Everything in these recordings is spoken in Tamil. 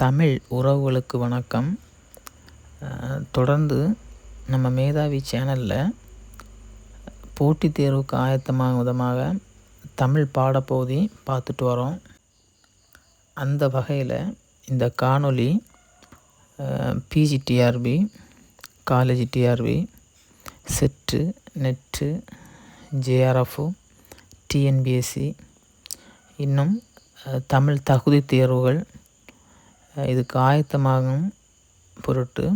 தமிழ் உறவுகளுக்கு வணக்கம். தொடர்ந்து நம்ம மேதாவி சேனலில் போட்டித் தேர்வுக்கு ஆயத்தமாக விதமாக தமிழ் பாடப்பகுதி பார்த்துட்டு வரோம். அந்த வகையில் இந்த காணொளி PG TRB college TRB SET NET JRF TNPSC இன்னும் தமிழ் தகுதி தேர்வுகள் இதுக்கு ஆயத்தமாகும் பொருட்டு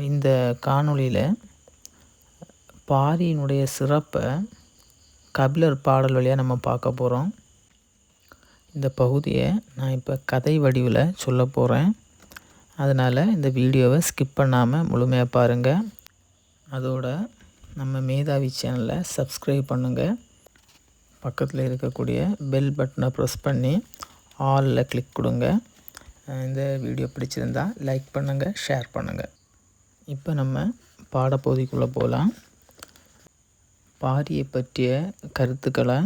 இந்த காணொளியில் பாரியினுடைய சிறப்பை கபிலர் பாடல் வழியாக நம்ம பார்க்க போகிறோம் இந்த பகுதியை நான் இப்போ கதை வடிவில் சொல்ல போகிறேன் அதனால் இந்த வீடியோவை ஸ்கிப் பண்ணாமல் முழுமையாக பாருங்கள் அதோட நம்ம மேதாவி சேனலை சப்ஸ்கிரைப் பண்ணுங்கள் பக்கத்தில் இருக்கக்கூடிய பெல் பட்டனை ப்ரெஸ் பண்ணி ஆலில் கிளிக் கொடுங்க. இந்த வீடியோ பிடிச்சிருந்தா லைக் பண்ணுங்கள் ஷேர் பண்ணுங்கள் இப்போ நம்ம பாடப்பகுதிக்குள்ளே போகலாம் பாரியை பற்றிய கருத்துக்களை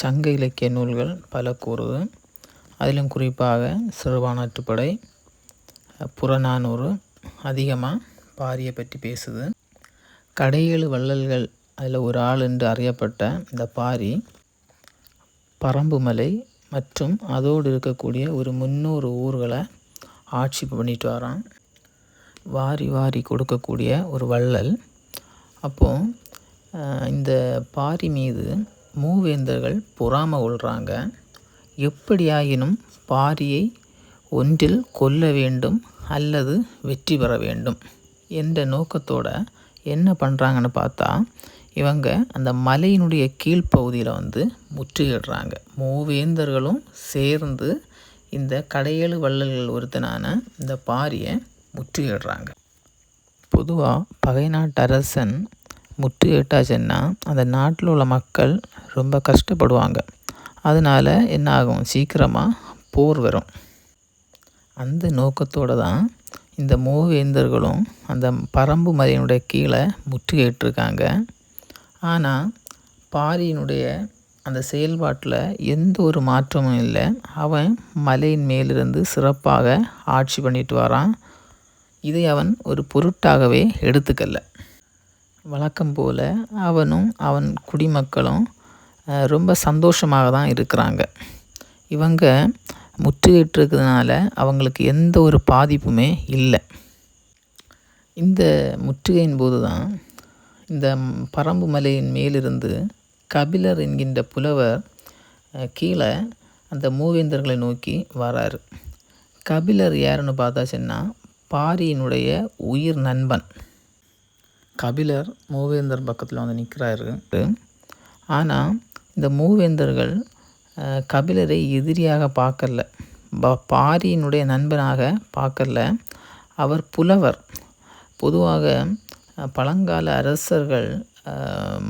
சங்க இலக்கிய நூல்கள் பல கூறுது. அதிலும் குறிப்பாக சிறுபானாற்றுப்படை புறநானூறு அதிகமாக பாரியை பற்றி பேசுது. கடையேழு வள்ளல்கள் அதில் ஒரு ஆள் என்று அறியப்பட்ட இந்த பாரி பரம்புமலை மற்றும் அதோடு இருக்கக்கூடிய ஒரு முந்நூறு ஊர்களை ஆட்சி பண்ணிட்டு வரான். வாரி வாரி கொடுக்கக்கூடிய ஒரு வள்ளல். அப்போது இந்த பாரி மீது மூவேந்தர்கள் பொறாம கொள்கிறாங்க எப்படியாயினும் பாரியை ஒன்றில் கொல்ல வேண்டும் அல்லது வெற்றி பெற வேண்டும் என்ற நோக்கத்தோட என்ன பண்ணுறாங்கன்னு பார்த்தா இவங்க அந்த மலையினுடைய கீழ்ப்பகுதியில் வந்து முற்றுகிடுறாங்க மூவேந்தர்களும் சேர்ந்து இந்த கடையேழு வள்ளல்கள் ஒருத்தனான இந்த பாரியை முற்றுகிடுறாங்க பொதுவாக பகை நாட்டு அரசன் முற்றுகிட்டாச்சுன்னா அந்த நாட்டில் உள்ள மக்கள் ரொம்ப கஷ்டப்படுவாங்க. அதனால் என்ன ஆகும் சீக்கிரமாக போர் வரும். அந்த நோக்கத்தோடு தான் இந்த மூவேந்தர்களும் அந்த பரம்பு மலையினுடைய கீழே முற்றுகையிட்டிருக்காங்க. ஆனால் பாரியினுடைய அந்த செயல்பாட்டில் எந்த ஒரு மாற்றமும் இல்லை. அவன் மலையின் மேலிருந்து சிறப்பாக ஆட்சி பண்ணிட்டு வரான். இதை அவன் ஒரு பொருட்டாகவே எடுத்துக்கல. வழக்கம் போல் அவனும் அவன் குடிமக்களும் ரொம்ப சந்தோஷமாக தான் இருக்கிறாங்க. இவங்க முற்றுகையிட்டிருக்கிறதுனால அவங்களுக்கு எந்த ஒரு பாதிப்புமே இல்லை. இந்த முற்றுகையின் போது தான் இந்த பரம்பு மலையின் மேலிருந்து கபிலர் என்கின்ற புலவர் கீழே அந்த மூவேந்தர்களை நோக்கி வராரு. கபிலர் யாருன்னு பார்த்தாச்சுன்னா பாரியினுடைய உயிர் நண்பன். கபிலர் மூவேந்தர் பக்கத்தில் வந்து நிற்கிறாரு ஆனால் இந்த மூவேந்தர்கள் கபிலரை எதிரியாக பார்க்கல. பாரியினுடைய நண்பனாக பார்க்கல. அவர் புலவர். பொதுவாக பழங்கால அரசர்கள்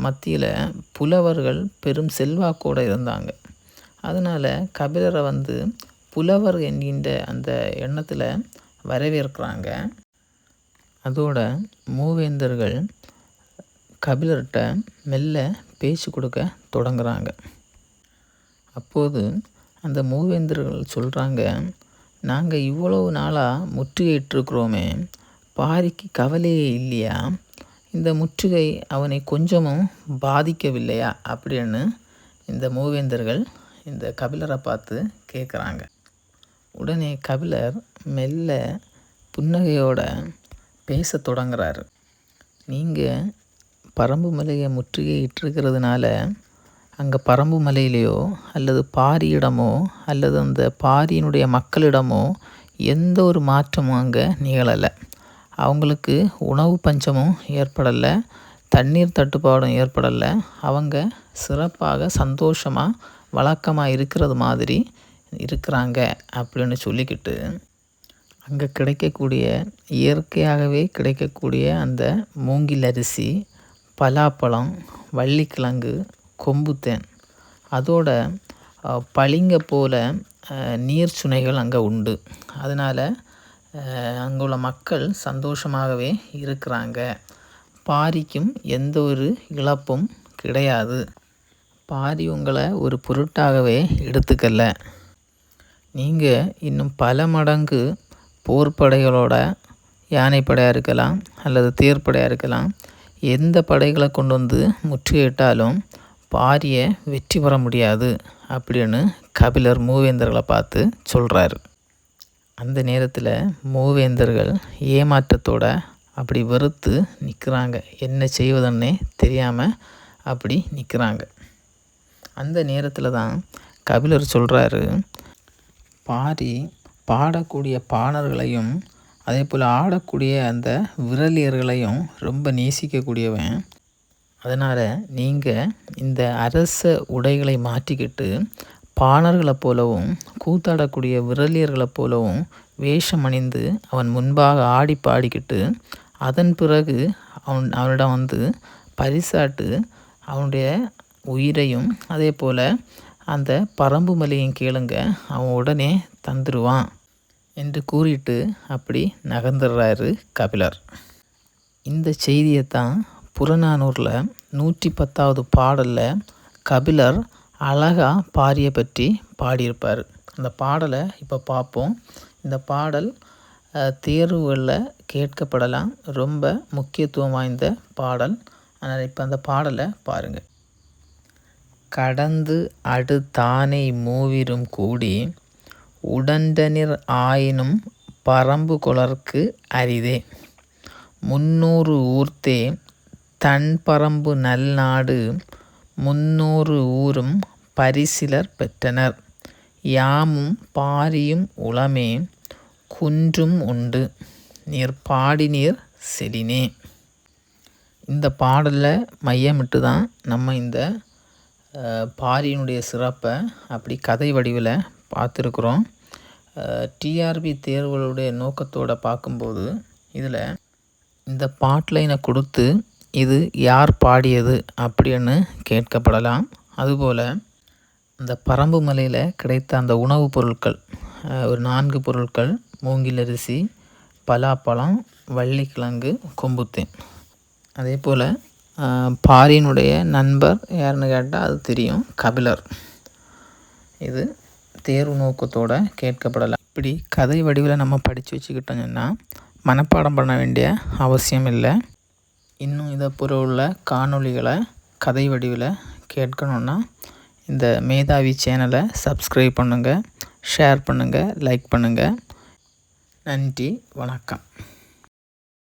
மத்தியில் புலவர்கள் பெரும் செல்வாக்கோடு இருந்தாங்க. அதனால் கபிலரை வந்து புலவர் என்கின்ற அந்த எண்ணத்தில் வரவேற்கிறாங்க. அதோட மூவேந்தர்கள் கபிலர்கிட்ட மெல்ல பேச்சு கொடுக்க தொடங்குறாங்க. அப்போது அந்த மூவேந்தர்கள் சொல்கிறாங்க நாங்கள் இவ்வளவு நாளாக முற்றுகையிட்டிருக்கிறோமே பாரிக்கு கவலையே இல்லையா? இந்த முற்றுகை அவனை கொஞ்சமும் பாதிக்கவில்லையா? அப்படின்னு இந்த மூவேந்தர்கள் இந்த கபிலரை பார்த்து கேட்குறாங்க உடனே கபிலர் மெல்ல புன்னகையோட பேச தொடங்குறாரு. நீங்கள் பரம்பு மலையை முற்றுகையிட்டிருக்கிறதுனால அங்கே பரம்பு மலையிலையோ அல்லது பாரியிடமோ அல்லது அந்த பாரியினுடைய மக்களிடமோ எந்த ஒரு மாற்றமும் அங்கே நிகழலை. அவங்களுக்கு உணவு பஞ்சமும் ஏற்படலை தண்ணீர் தட்டுப்பாடும் ஏற்படலை. அவங்க சிறப்பாக சந்தோஷமாக வழக்கமாக இருக்கிறது மாதிரி இருக்கிறாங்க அப்படின்னு சொல்லிக்கிட்டு அங்கே கிடைக்கக்கூடிய இயற்கையாகவே கிடைக்கக்கூடிய அந்த மூங்கில் அரிசி பலாப்பழம் வள்ளிக்கிழங்கு கொம்புத்தேன் அதோட பளிங்க போல நீர் சுனைகள் அங்கே உண்டு. அதனால் அங்குள்ள மக்கள் சந்தோஷமாகவே இருக்கிறாங்க. பாரிக்கும் எந்த ஒரு இழப்பும் கிடையாது. பாரி உங்களை ஒரு பொருட்டாகவே எடுத்துக்கல. நீங்கள் இன்னும் பல மடங்கு போர்ப்படைகளோட யானைப்படையாக இருக்கலாம் அல்லது தேர்ப்படையாக இருக்கலாம் எந்த படைகளை கொண்டு வந்து முற்றுகையிட்டாலும் பாரியை வெற்றி பெற முடியாது அப்படின்னு கபிலர் மூவேந்தர்களை பார்த்து சொல்கிறாரு அந்த நேரத்தில் மூவேந்தர்கள் ஏமாற்றத்தோட அப்படி வெறுத்து நிற்கிறாங்க என்ன செய்வதுன்னே தெரியாமல் அப்படி நிற்கிறாங்க அந்த நேரத்தில் தான் கபிலர் சொல்கிறாரு பாரி பாடக்கூடிய பாணர்களையும் அதே போல் ஆடக்கூடிய அந்த விரலியர்களையும் ரொம்ப நேசிக்கக்கூடியவன். அதனால் நீங்கள் இந்த அரச உடைகளை மாற்றிக்கிட்டு பாணர்களைப் போலவும் கூத்தாடக்கூடிய விரலியர்களைப் போலவும் வேஷம் அணிந்து அவன் முன்பாக ஆடி பாடிக்கிட்டு அதன் பிறகு அவன் அவனிடம் வந்து பரிசாட்டு அவனுடைய உயிரையும் அதே போல் அந்த பரம்பு மலையும் கேளுங்க அவன் உடனே தந்துடுவான் என்று கூறிட்டு அப்படி நகர்ந்துடுறாரு கபிலர். இந்த செய்தியை தான் புறநானூரில் நூற்றி பத்தாவது பாடலில் கபிலர் அழகாக பாரியை பற்றி பாடியிருப்பார். அந்த பாடலை இப்போ பார்ப்போம் இந்த பாடல் தேர்வுகளில் கேட்கப்படலாம். ரொம்ப முக்கியத்துவம் வாய்ந்த பாடல். அதனால் இப்போ அந்த பாடலை பாருங்கள் கடந்து அடு மூவிரும் கூடி உடண்டனிர் ஆயினும் பரம்பு குளர்க்கு அரிதே. முன்னூறு ஊர்த்தே தன் பரம்பு நல்நாடு முன்னூறு ஊரும் பரிசிலர் பெற்றனர். யாமும் பாரியும் உளமே குன்றும் உண்டு. நீர் பாடி நீர் செடினே இந்த பாடலில் மையமிட்டு தான் நம்ம இந்த பாரியினுடைய சிறப்பை அப்படி கதை வடிவில் பார்த்துருக்குறோம். டிஆர்பி தேர்வுகளுடைய நோக்கத்தோடு பார்க்கும்போது இதில் இந்த பாட்லைனை கொடுத்து இது யார் பாடியது அப்படின்னு கேட்கப்படலாம். அதுபோல் அந்த பரம்பு மலையில் கிடைத்த அந்த உணவுப் பொருட்கள் ஒரு நான்கு பொருட்கள் மூங்கில் அரிசி பலாப்பழம் வள்ளிக்கிழங்கு கொம்புத்தேன். அதே போல் பாரியினுடைய நண்பர் யாருன்னு கேட்டால் அது தெரியும் கபிலர். இது தேர்வு நோக்கத்தோடு கேட்கப்படலை இப்படி கதை வடிவில் நம்ம படித்து வச்சுக்கிட்டோம்னா மனப்பாடம் பண்ண வேண்டிய அவசியம் இல்லை. இன்னும் இதை பொருள் உள்ள காணொளிகளை கதை வடிவில் கேட்கணுன்னா இந்த மேதாவி சேனலை சப்ஸ்கிரைப் பண்ணுங்கள் ஷேர் பண்ணுங்கள் லைக் பண்ணுங்கள் நன்றி வணக்கம்.